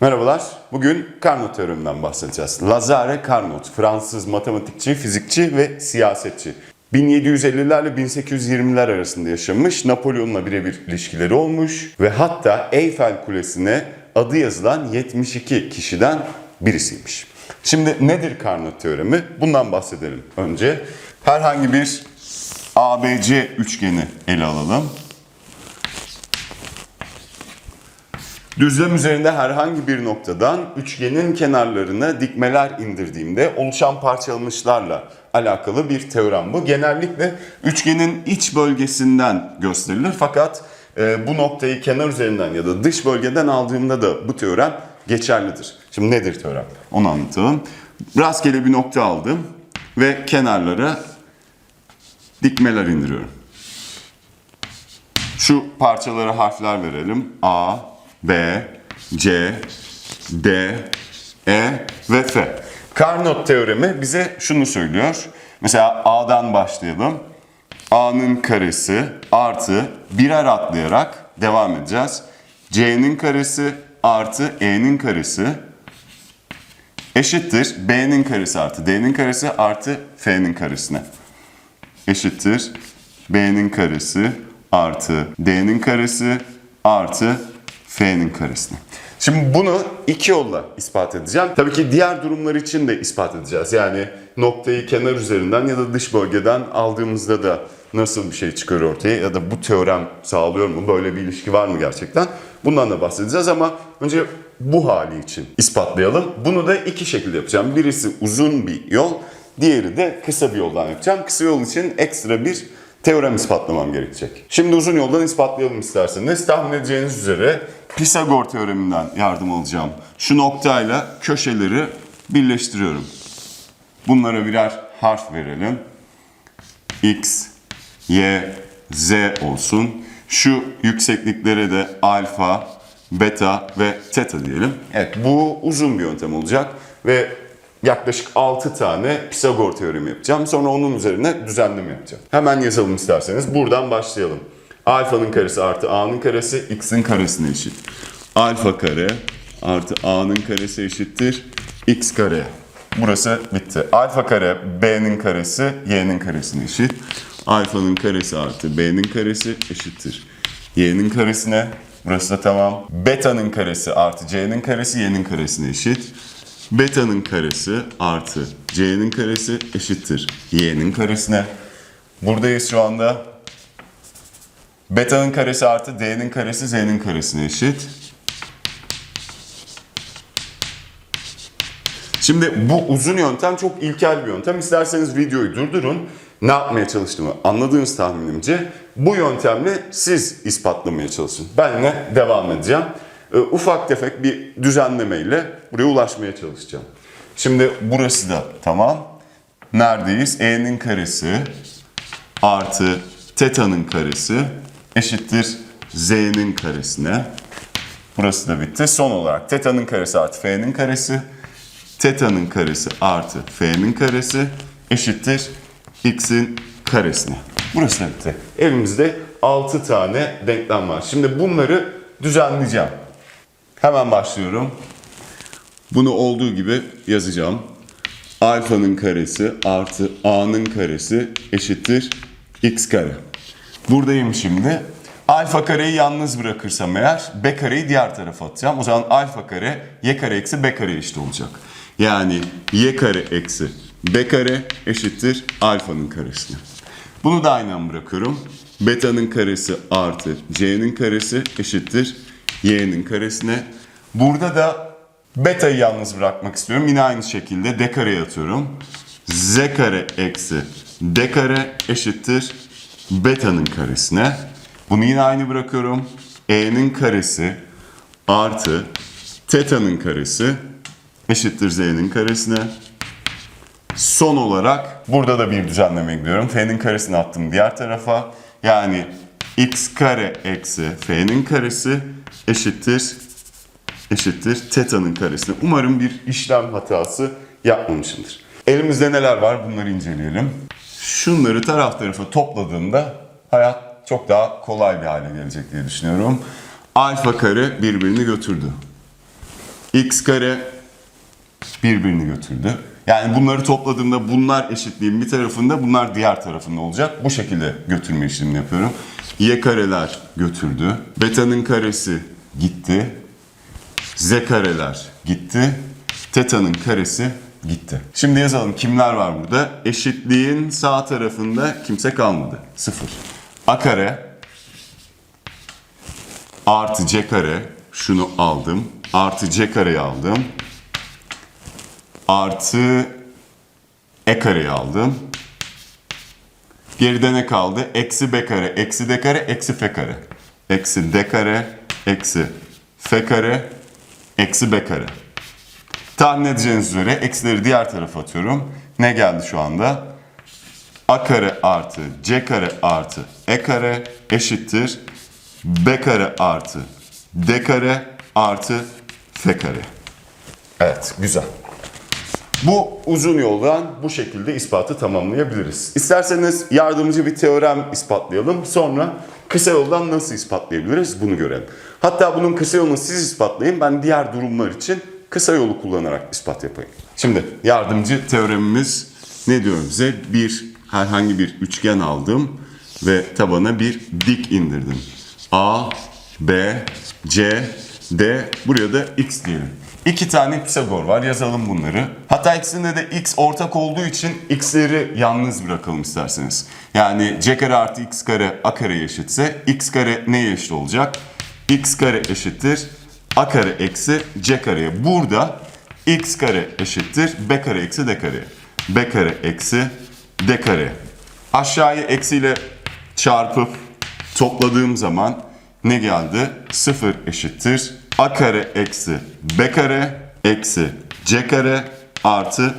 Merhabalar. Bugün Carnot teoreminden bahsedeceğiz. Lazare Carnot, Fransız matematikçi, fizikçi ve siyasetçi. 1750'lerle 1820'ler arasında yaşamış, Napolyon'la birebir ilişkileri olmuş ve hatta Eyfel Kulesi'ne adı yazılan 72 kişiden birisiymiş. Şimdi nedir Carnot teoremi? Bundan bahsedelim önce. Herhangi bir ABC üçgeni ele alalım. Düzlem üzerinde herhangi bir noktadan üçgenin kenarlarına dikmeler indirdiğimde oluşan parçalanışlarla alakalı bir teorem bu. Genellikle üçgenin iç bölgesinden gösterilir fakat e, bu noktayı kenar üzerinden ya da dış bölgeden aldığımda da bu teorem geçerlidir. Şimdi nedir teorem? Onu anlatalım. Rastgele bir nokta aldım ve kenarlara dikmeler indiriyorum. Şu parçalara harfler verelim. A, B, C, D, E ve F. Carnot teoremi bize şunu söylüyor. Mesela A'dan başlayalım. A'nın karesi artı birer atlayarak devam edeceğiz. C'nin karesi artı E'nin karesi eşittir B'nin karesi artı D'nin karesi artı F'nin karesine. Eşittir B'nin karesi artı D'nin karesi artı F'nin karesine. Şimdi bunu iki yolla ispat edeceğim. Tabii ki diğer durumlar için de ispat edeceğiz. Yani noktayı kenar üzerinden ya da dış bölgeden aldığımızda da nasıl bir şey çıkıyor ortaya ya da bu teorem sağlıyor mu? Böyle bir ilişki var mı gerçekten? Bundan da bahsedeceğiz ama önce bu hali için ispatlayalım. Bunu da iki şekilde yapacağım. Birisi uzun bir yol, diğeri de kısa bir yoldan yapacağım. Kısa yol için ekstra bir teorem ispatlamam gerekecek. Şimdi uzun yoldan ispatlayalım isterseniz. Tahmin edeceğiniz üzere Pisagor teoreminden yardım alacağım. Şu noktayla köşeleri birleştiriyorum. Bunlara birer harf verelim. X, Y, Z olsun. Şu yüksekliklere de alfa, beta ve teta diyelim. Evet bu uzun bir yöntem olacak ve yaklaşık 6 tane Pisagor teoremi yapacağım. Sonra onun üzerine düzenleme yapacağım. Hemen yazalım isterseniz. Buradan başlayalım. Alfanın karesi artı a'nın karesi x'in karesine eşit. Alfa kare artı a'nın karesi eşittir x kare. Burası bitti. Alfa kare b'nin karesi y'nin karesine eşit. Alfanın karesi artı b'nin karesi eşittir. y'nin karesine. Burası da tamam. Beta'nın karesi artı c'nin karesi y'nin karesine eşit. Beta'nın karesi artı c'nin karesi eşittir y'nin karesine. Buradayız şu anda. Beta'nın karesi artı d'nin karesi z'nin karesine eşit. Şimdi bu uzun yöntem çok ilkel bir yöntem. İsterseniz videoyu durdurun. Ne yapmaya çalıştığımı anladığınız tahminimce bu yöntemle siz ispatlamaya çalışın. Ben yine devam edeceğim. Ee, Ufak tefek bir düzenlemeyle buraya ulaşmaya çalışacağım. Şimdi burası da tamam. Neredeyiz? E'nin karesi artı teta'nın karesi eşittir z'nin karesine. Burası da bitti. Son olarak teta'nın karesi artı f'nin karesi teta'nın karesi artı f'nin karesi eşittir x'in karesine. Burası da bitti. Elimizde 6 tane denklem var. Şimdi bunları düzenleyeceğim. Hemen başlıyorum. Bunu olduğu gibi yazacağım. Alfanın karesi artı a'nın karesi eşittir x kare. Buradayım şimdi. Alfa kareyi yalnız bırakırsam eğer b kareyi diğer tarafa atacağım. O zaman alfa kare y kare eksi b kare eşit olacak. Yani y kare eksi b kare eşittir alfanın karesine. Bunu da aynen bırakıyorum. Beta'nın karesi artı c'nin karesi eşittir y'nin karesine. Burada da beta'yı yalnız bırakmak istiyorum. Yine aynı şekilde d kareye atıyorum. z kare eksi d kare eşittir beta'nın karesine. Bunu yine aynı bırakıyorum. e'nin karesi artı teta'nın karesi eşittir z'nin karesine. Son olarak burada da bir düzenleme gidiyorum. F'nin karesini attım diğer tarafa. Yani x kare eksi f'nin karesi eşittir eşittir teta'nın karesine. Umarım bir işlem hatası yapmamışımdır. Elimizde neler var bunları inceleyelim. Şunları taraf tarafa topladığımda hayat çok daha kolay bir hale gelecek diye düşünüyorum. Alfa kare birbirini götürdü. x kare birbirini götürdü. Yani bunları topladığımda bunlar eşitliğin bir tarafında, bunlar diğer tarafında olacak. Bu şekilde götürme işlemini yapıyorum. Y kareler götürdü. Beta'nın karesi gitti. Z kareler gitti. Teta'nın karesi gitti. Şimdi yazalım kimler var burada? Eşitliğin sağ tarafında kimse kalmadı. Sıfır. A kare artı C kare şunu aldım. Artı C kareyi aldım. Artı E kareyi aldım. Geride ne kaldı? Eksi B kare, eksi D kare, eksi F kare. Eksi D kare, eksi F kare, eksi B kare. Tahmin edeceğiniz üzere eksileri diğer tarafa atıyorum. Ne geldi şu anda? A kare artı C kare artı E kare eşittir. B kare artı D kare artı F kare. Evet, güzel. Bu uzun yoldan bu şekilde ispatı tamamlayabiliriz. İsterseniz yardımcı bir teorem ispatlayalım. Sonra kısa yoldan nasıl ispatlayabiliriz bunu görelim. Hatta bunun kısa yolunu siz ispatlayın. Ben diğer durumlar için kısa yolu kullanarak ispat yapayım. Şimdi yardımcı teoremimiz ne diyor bize? Bir herhangi bir üçgen aldım ve tabana bir dik indirdim. A, B, C, D, buraya da X diyelim. İki tane Pisagor var. Yazalım bunları. Hatta ikisinde de X ortak olduğu için X'leri yalnız bırakalım isterseniz. Yani C kare artı X kare A kare eşitse X kare neye eşit olacak? X kare eşittir A kare eksi C kareye. Burada X kare eşittir B kare eksi D kare. B kare eksi D kare. Aşağıya eksiyle çarpıp topladığım zaman ne geldi? 0 eşittir. A kare eksi B kare eksi C kare artı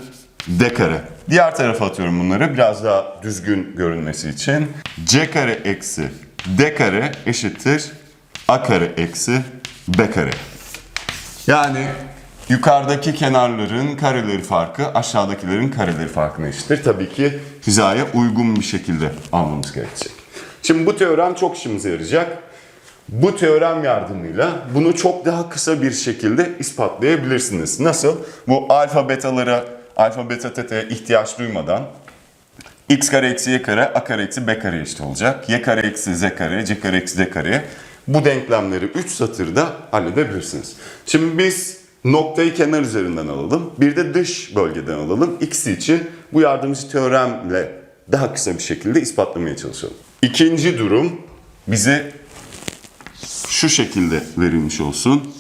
D kare. Diğer tarafa atıyorum bunları biraz daha düzgün görünmesi için. C kare eksi D kare eşittir. A kare eksi B kare. Yani yukarıdaki kenarların kareleri farkı aşağıdakilerin kareleri farkına eşittir. Tabii ki hizaya uygun bir şekilde almamız gerekecek. Şimdi bu teorem çok işimize yarayacak. Bu teorem yardımıyla bunu çok daha kısa bir şekilde ispatlayabilirsiniz. Nasıl? Bu alfa betalara, alfa beta teta'ya ihtiyaç duymadan x kare eksi y kare a kare eksi b kare eşit olacak. y kare eksi z kare, c kare eksi d kare. Bu denklemleri 3 satırda halledebilirsiniz. Şimdi biz noktayı kenar üzerinden alalım. Bir de dış bölgeden alalım. İkisi için bu yardımcı teoremle daha kısa bir şekilde ispatlamaya çalışalım. İkinci durum bize şu şekilde verilmiş olsun.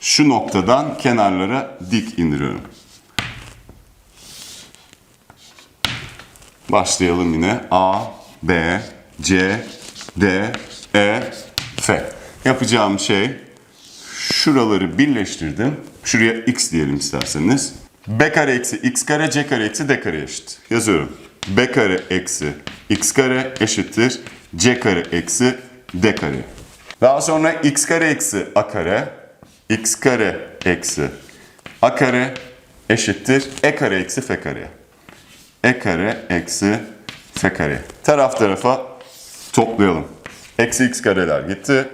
Şu noktadan kenarlara dik indiriyorum. Başlayalım yine. A, B, C, D, E, F. Yapacağım şey şuraları birleştirdim. Şuraya x diyelim isterseniz. B kare eksi x kare c kare eksi d kare eşit. Yazıyorum. B kare eksi x kare eşittir. c kare eksi d kare. Daha sonra x kare eksi a kare x kare eksi a kare eşittir. e kare eksi f kare. e kare eksi f kare. Taraf tarafa toplayalım. Eksi x kareler gitti.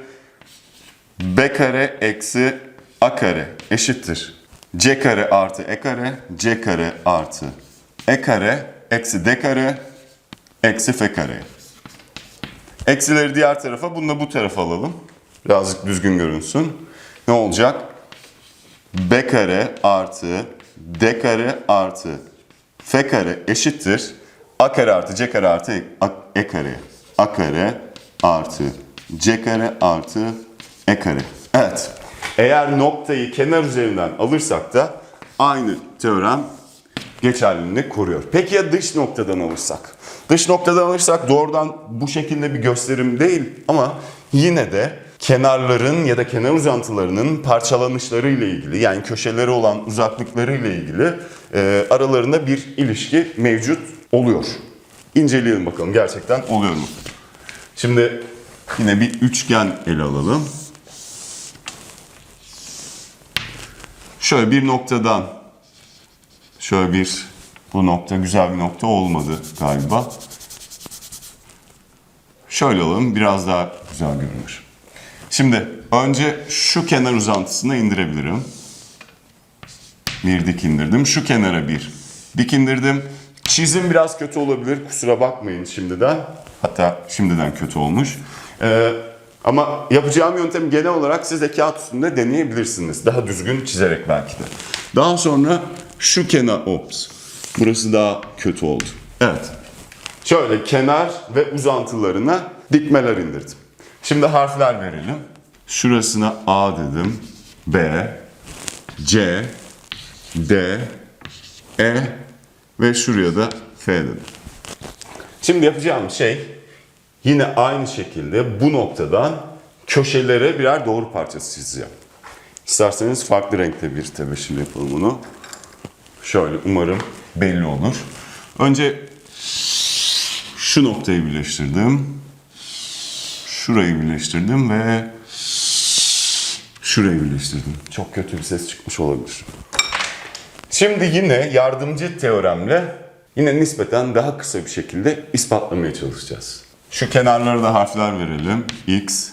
b kare eksi a kare eşittir. c kare artı e kare, c kare artı e kare eksi d kare eksi f kare. Eksileri diğer tarafa, bunu da bu tarafa alalım. Birazcık düzgün görünsün. Ne olacak? b kare artı d kare artı f kare eşittir. a kare artı c kare artı e, e kare. a kare artı c kare artı e kare. Evet. Eğer noktayı kenar üzerinden alırsak da aynı teorem geçerliliğini koruyor. Peki ya dış noktadan alırsak? Dış noktadan alırsak doğrudan bu şekilde bir gösterim değil ama yine de kenarların ya da kenar uzantılarının parçalanışları ile ilgili yani köşeleri olan uzaklıkları ile ilgili e, aralarında bir ilişki mevcut oluyor. İnceleyelim bakalım gerçekten oluyor mu? Şimdi yine bir üçgen ele alalım. Şöyle bir noktadan şöyle bir bu nokta güzel bir nokta olmadı galiba. Şöyle alalım biraz daha güzel görünür. Şimdi önce şu kenar uzantısını indirebilirim. Bir dik indirdim. Şu kenara bir dik indirdim. Çizim biraz kötü olabilir. Kusura bakmayın şimdiden. Hatta şimdiden kötü olmuş. Ee, ama yapacağım yöntem genel olarak siz de kağıt üstünde deneyebilirsiniz. Daha düzgün çizerek belki de. Daha sonra şu kenar... Ops. Burası daha kötü oldu. Evet. Şöyle kenar ve uzantılarına dikmeler indirdim. Şimdi harfler verelim. Şurasına A dedim. B, C, D, E ve şuraya da F dedim. Şimdi yapacağım şey yine aynı şekilde bu noktadan köşelere birer doğru parçası çizeceğim. İsterseniz farklı renkte bir tebeşir yapalım bunu. Şöyle umarım belli olur. Önce şu noktayı birleştirdim. Şurayı birleştirdim ve şurayı birleştirdim. Çok kötü bir ses çıkmış olabilir. Şimdi yine yardımcı teoremle yine nispeten daha kısa bir şekilde ispatlamaya çalışacağız. Şu kenarlara da harfler verelim. X,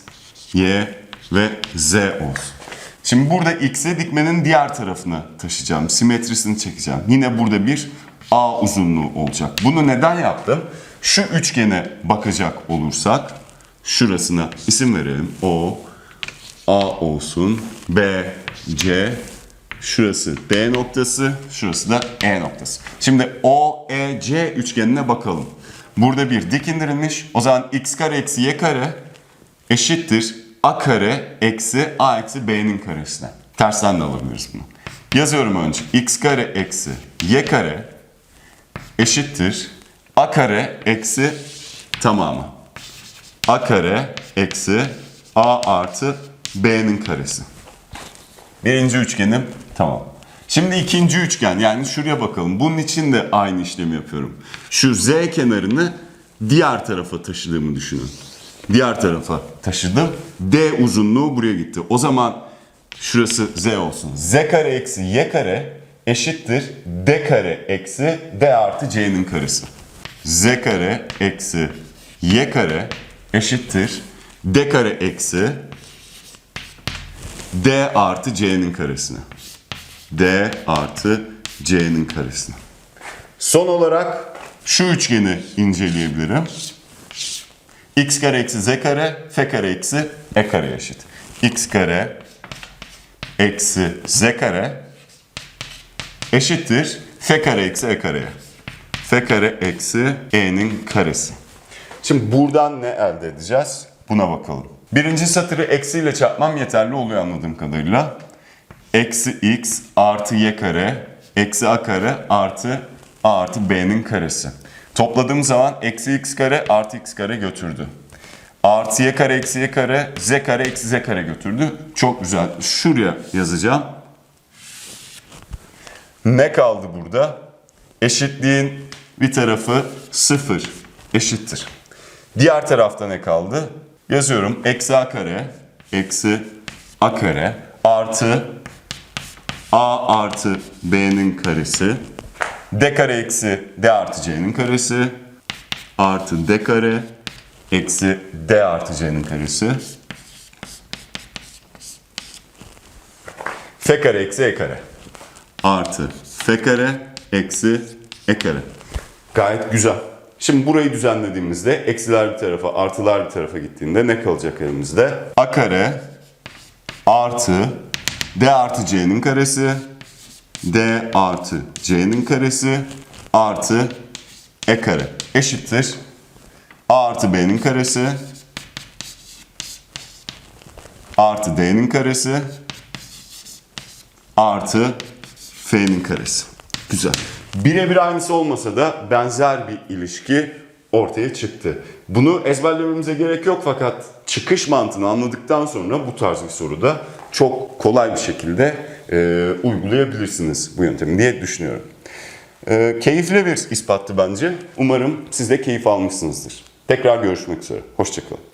Y ve Z olsun. Şimdi burada X'e dikmenin diğer tarafına taşıyacağım. Simetrisini çekeceğim. Yine burada bir A uzunluğu olacak. Bunu neden yaptım? Şu üçgene bakacak olursak şurasına isim verelim. O, A olsun. B, C, Şurası D noktası, şurası da E noktası. Şimdi OEC üçgenine bakalım. Burada bir dik indirilmiş. O zaman x kare eksi y kare eşittir a kare eksi a eksi b'nin karesine. Tersten de alabiliriz bunu. Yazıyorum önce. x kare eksi y kare eşittir a kare eksi tamamı. a kare eksi a artı b'nin karesi. Birinci üçgenim tamam. Şimdi ikinci üçgen yani şuraya bakalım. Bunun için de aynı işlemi yapıyorum. Şu z kenarını diğer tarafa taşıdığımı düşünün. Diğer tarafa taşıdım. D uzunluğu buraya gitti. O zaman şurası z olsun. z kare eksi y kare eşittir d kare eksi d artı c'nin karesi. z kare eksi y kare eşittir d kare eksi d artı c'nin karesine. d artı c'nin karesine. Son olarak şu üçgeni inceleyebilirim. X kare eksi z kare, f kare eksi e kare eşit. x kare eksi z kare eşittir f kare eksi e kareye. f kare eksi e'nin karesi. Şimdi buradan ne elde edeceğiz? Buna bakalım. Birinci satırı eksiyle çarpmam yeterli oluyor anladığım kadarıyla. Eksi x artı y kare eksi a kare artı a artı b'nin karesi. Topladığım zaman eksi x kare artı x kare götürdü. Artı y kare eksi y kare z kare eksi z kare götürdü. Çok güzel. Şuraya yazacağım. Ne kaldı burada? Eşitliğin bir tarafı 0 eşittir. Diğer tarafta ne kaldı? Yazıyorum. Eksi a kare eksi a kare artı a artı b'nin karesi d kare eksi d artı c'nin karesi artı d kare eksi d artı c'nin karesi f kare eksi e kare artı f kare eksi e kare. Gayet güzel. Şimdi burayı düzenlediğimizde eksiler bir tarafa artılar bir tarafa gittiğinde ne kalacak elimizde? a kare artı d artı c'nin karesi d artı c'nin karesi artı e kare eşittir a artı b'nin karesi artı d'nin karesi artı f'nin karesi. Güzel. Birebir aynısı olmasa da benzer bir ilişki ortaya çıktı. Bunu ezberlememize gerek yok fakat çıkış mantığını anladıktan sonra bu tarz bir soruda çok kolay bir şekilde e, uygulayabilirsiniz bu yöntemi diye düşünüyorum. E, keyifli bir ispattı bence. Umarım siz de keyif almışsınızdır. Tekrar görüşmek üzere. Hoşçakalın.